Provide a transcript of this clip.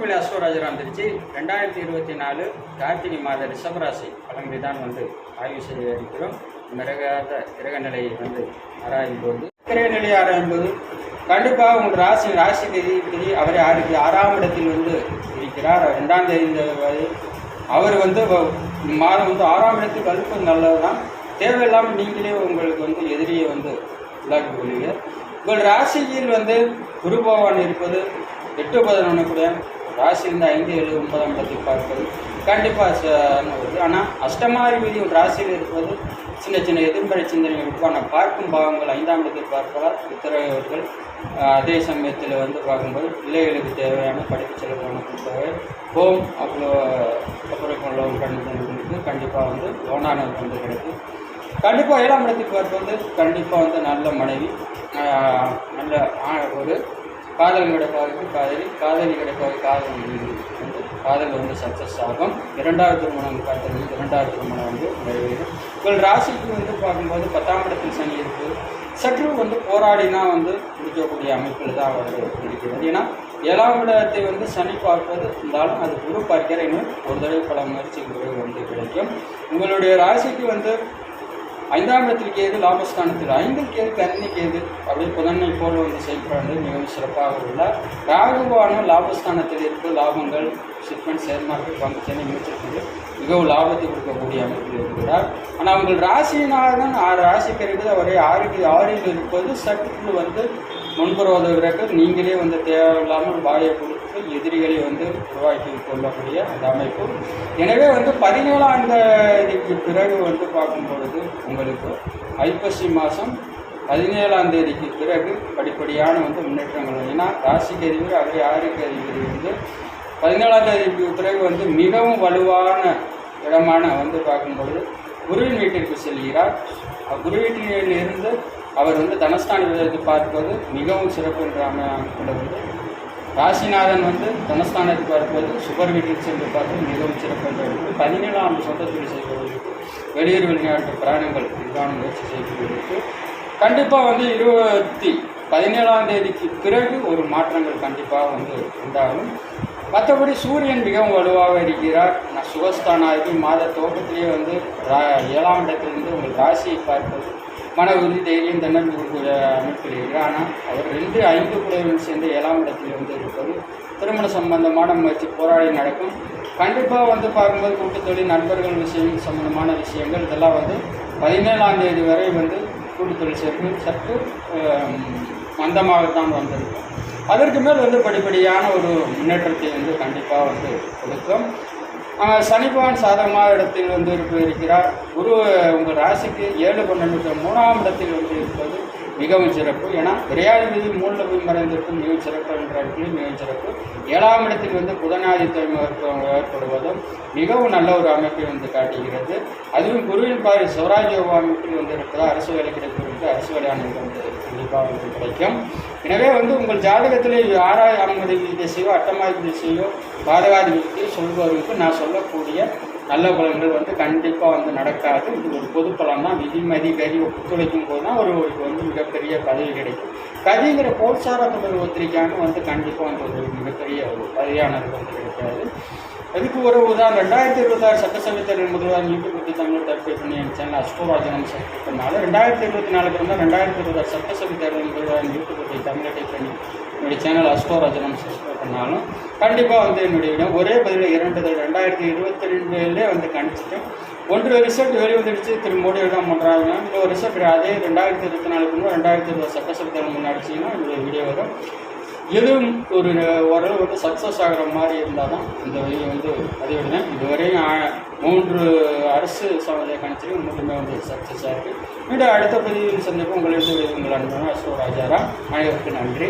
வணக்கம் அஸ்வராஜராம் திருச்சி ரெண்டாயிரத்தி இருபத்தி நாலு கார்த்திகை மாத ரிஷபராசி பலன்களை தான் வந்து ஆய்வு செய்ய இருக்கிறோம் மிரகாத கிரக நிலையை வந்து ஆராயும் போது கிரக நிலையை ஆராயும் போது கண்டிப்பாக உங்கள் ராசி ராசி தேதி அவர் யாருக்கு ஆறாம் இடத்தில் வந்து இருக்கிறார். ரெண்டாம் தேதி வரை- அவர் வந்து மாதம் வந்து ஆறாம் இடத்தில் வலுப்பது நல்லது தான் தேவையில்லாமல் நீங்களே உங்களுக்கு வந்து எதிரியை வந்து உள்ளாக்கி கொள்வீங்க. உங்கள் ராசியில் வந்து குருபவான் இருப்பது எட்டு பதினொன்று கூட ராசியிலிருந்து ஐந்து ஏழு ஒன்பதாம் இடத்தில் பார்ப்பது. கண்டிப்பாக வருது ஆனால் அஷ்டமாதிபதி ஒரு ராசியில் இருப்பது சின்ன சின்ன எதிர்மறை சிந்தனைகள் இருக்கும். ஆனால் பார்க்கும் பாவங்கள் ஐந்தாம் இடத்தில் பார்ப்பதால் உத்தரவர்கள் அதே சமயத்தில் வந்து பார்க்கும்போது பிள்ளைகளுக்கு தேவையான படிப்பு செலவான தொகை ஹோம் அவ்வளோ அப்புறம் லோன் கண்டிப்பாக கண்டிப்பாக வந்து லோனானது வந்து கிடைக்கும். கண்டிப்பாக ஏழாம் இடத்துக்கு வந்து கண்டிப்பாக வந்து நல்ல மனைவி நல்ல ஆ- ஒரு காதல் கிடைப்பாருக்கு காதலி காதலி கிடைப்பாரு காதல் வந்து காதல் வந்து சக்ஸஸ் ஆகும். இரண்டாவது திருமணம் காதல் இரண்டாவது திருமணம் வந்து நிறைவேறும். உங்கள் ராசிக்கு வந்து பார்க்கும்போது பத்தாம் இடத்தில் சனி இருக்கு. சற்று வந்து போராடினா வந்து முடிக்கக்கூடிய அமைப்பில் தான் அவர் இருக்கிறது ஏன்னா ஏழாம் இடத்தை வந்து சனி பார்ப்பது இருந்தாலும் அது குரு பார்க்கிற இன்னும் ஒரு தடவை பல முயற்சிக்கு வந்து கிடைக்கும். உங்களுடைய ராசிக்கு வந்து ஐந்தாம் இடத்தில் கேது லாபஸ்தானத்தில் ஐந்தில் கேது கன்னி கேது அப்படி புதனை போல வந்து செயல்படுறது மிகவும் சிறப்பாக உள்ளார். ராகுவான லாபஸ்தானத்தில் இருக்க லாபங்கள் ஷிப்மெண்ட் ஷேர் மார்க்கெட் பங்கு சென்னை மியூச்சுவல் மிகவும் லாபத்தை கொடுக்கக்கூடிய அமைப்பில் இருக்கிறார். ஆனால் உங்கள் ராசியினால்தான் ஆறு ராசிக்கு இருக்குது அவரே ஆறுக்கு ஆறில் இருப்பது சற்று வந்து முன்புறவதற்கு நீங்களே வந்து தேவையில்லாமல் வாயை கொடுத்து எதிரிகளை வந்து உருவாக்கி கொள்ளக்கூடிய அந்த அமைப்பு. எனவே வந்து பதினேழாம் தேதிக்கு பிறகு வந்து பார்க்கும் பொழுது உங்களுக்கு ஐப்பசி மாதம் பதினேழாம் தேதிக்கு பிறகு படிப்படியான வந்து முன்னேற்றங்கள் ஏன்னா ராசிக்கு அறிவு அவரே ஆறுக்கு அறிவு வந்து பதினேழாம் தேதிக்கு பிறகு வந்து மிகவும் வலுவான இடமான வந்து பார்க்கும் பொழுது குருவின் வீட்டிற்கு செல்கிறார். குரு வீட்டில் இருந்து அவர் வந்து தனஸ்தான விதத்தை பார்ப்பது மிகவும் சிறப்பு என்ற அமைப்பில் காசிநாதன் ராசிநாதன் வந்து தனஸ்தானத்துக்கு பார்ப்பது சுபர் வீட்டில் சென்று பார்ப்பது மிகவும் சிறப்பாக இருக்கும் பதினேழாம் ஆண்டு சொந்த செய்பவர்களுக்கு வெளியூர் வெளிநாட்டு பிராணங்கள் இதுதான் முயற்சி செய்பவர்களுக்கு கண்டிப்பாக வந்து இருபத்தி பதினேழாம் தேதிக்கு பிறகு ஒரு மாற்றங்கள் கண்டிப்பாக வந்து உண்டாகும். மற்றபடி சூரியன் மிகவும் வலுவாக இருக்கிறார். நான் சுகஸ்தானாகி மாத துவக்கத்திலேயே வந்து ரா- ஏழாம் இடத்திலிருந்து உங்கள் ராசியை பார்ப்பது மன உறுதி தைரியம் தன்னம்பிக்கை கொடுக்கிற அமைப்பில் இருக்கிறார் ஆனால் அவர் ரெண்டு ஐந்து குழுவில் சேர்ந்து ஏழாம் இடத்தில் வந்து இருப்பது திருமண சம்பந்தமான முயற்சி போராடி நடக்கும். கண்டிப்பாக வந்து பார்க்கும்போது கூட்டுத்தொழில் நண்பர்கள் விஷயம் சம்பந்தமான விஷயங்கள் இதெல்லாம் வந்து பதினேழாம் தேதி வரை வந்து கூட்டுத்தொழில் சேர்ப்பு சற்று மந்தமாகத்தான் வந்திருக்கும். அதற்கு மேல் வந்து படிப்படியான ஒரு முன்னேற்றத்தை வந்து கண்டிப்பாக வந்து கொடுக்கும். சனிபவன் சனி சாதகமாக இடத்தில் வந்து இருப்பிருக்கிறார் குரு உங்கள் ராசிக்கு ஏழு பன்னெண்டு மூணாம் இடத்தில் வந்து இருப்பது மிகவும் சிறப்பு. ஏன்னா விரையாதிபதி மூணில் போய் மறைந்திருக்கும் மிகவும் சிறப்பு என்ற இடத்தில் மிகவும் சிறப்பு. ஏழாம் இடத்தில் வந்து புதனாதித்யம் ஏற்படுவதும் மிகவும் நல்ல ஒரு அமைப்பை வந்து காட்டுகிறது. அதுவும் குருவின் பாரி சிவராஜ் அமைப்பில் வந்து இருப்பதால் அரசு வேலை கிடைப்பதற்கு அரசு வேலையான வந்து கண்டிப்பாக வந்து கிடைக்கும். எனவே வந்து உங்கள் ஜாதகத்தில் ஆறாவது அனுமதி திசையோ அட்டமாதி திசையோ பாதகாதிபதியோ சொல்பவர்களுக்கு நான் சொல்லக்கூடிய நல்ல பலன்கள் வந்து கண்டிப்பாக வந்து நடக்காது. இது ஒரு பொது பலன் தான். விதிமதி கதி ஒத்துழைக்கும் போது தான் ஒருவருக்கு வந்து மிகப்பெரிய பதவி கிடைக்கும். கதிங்கிற போல்சார தொடர் ஒத்திரிக்காம வந்து கண்டிப்பாக வந்து ஒரு மிகப்பெரிய ஒரு பதவியானது வந்து கிடைக்காது. அதுக்கு ஒரு உதாரணம். ரெண்டாயிரத்தி இருபத்தாறு சட்டசபை தேர்தல் முதல்வர் யூடியூப் பற்றி தமிழ் தற்பை பண்ணி என் சேனல் அஸ்கோராஜனம் சப்ஸ்கிரைப் பண்ணாலும் ரெண்டாயிரத்தி இருபத்தி நாலுக்கு இருந்தால் ரெண்டாயிரத்தி இருபத்தாறு சட்டசபை தேர்தல் முதல்வர் யூடியூப் பற்றி டைப் பண்ணி என்னுடைய சேனல் அஸ்கோராஜனம் சப்ஸ்கிரைப் பண்ணாலும் கண்டிப்பாக வந்து என்னுடைய இடம். ஒரே பதிவில் இரண்டு ரெண்டாயிரத்தி இருபத்தி ரெண்டுலேயே வந்து கணிச்சிட்டேன். ஒன்று ரிசல்ட் வெளிவந்துடுச்சு. திரு மோடி தான் பண்ணுறாங்க இன்னொரு ரிசல்ட் அதே ரெண்டாயிரத்தி இருபத்தி நாலுக்கு முன்னாடி ரெண்டாயிரத்தி இருபது சட்டசபை தேர்தல் முன்னாடிச்சிங்கன்னா என்னுடைய வீடியோ வரும். எதுவும் ஒரு ஓரளவு வந்து சக்ஸஸ் ஆகிற மாதிரி இருந்தால் தான் இந்த வழியை வந்து பதிவிடுவேன். இதுவரையும் மூன்று அரசு சமதை கணிச்சிலும் மூன்றுமே வந்து சக்ஸஸ் ஆகிருக்கு மீண்டும் அடுத்த பதிவில் சந்திப்பு உங்களிடம் உங்கள் அன்பு அசோ ராஜாராம் அனைவருக்கும் நன்றி.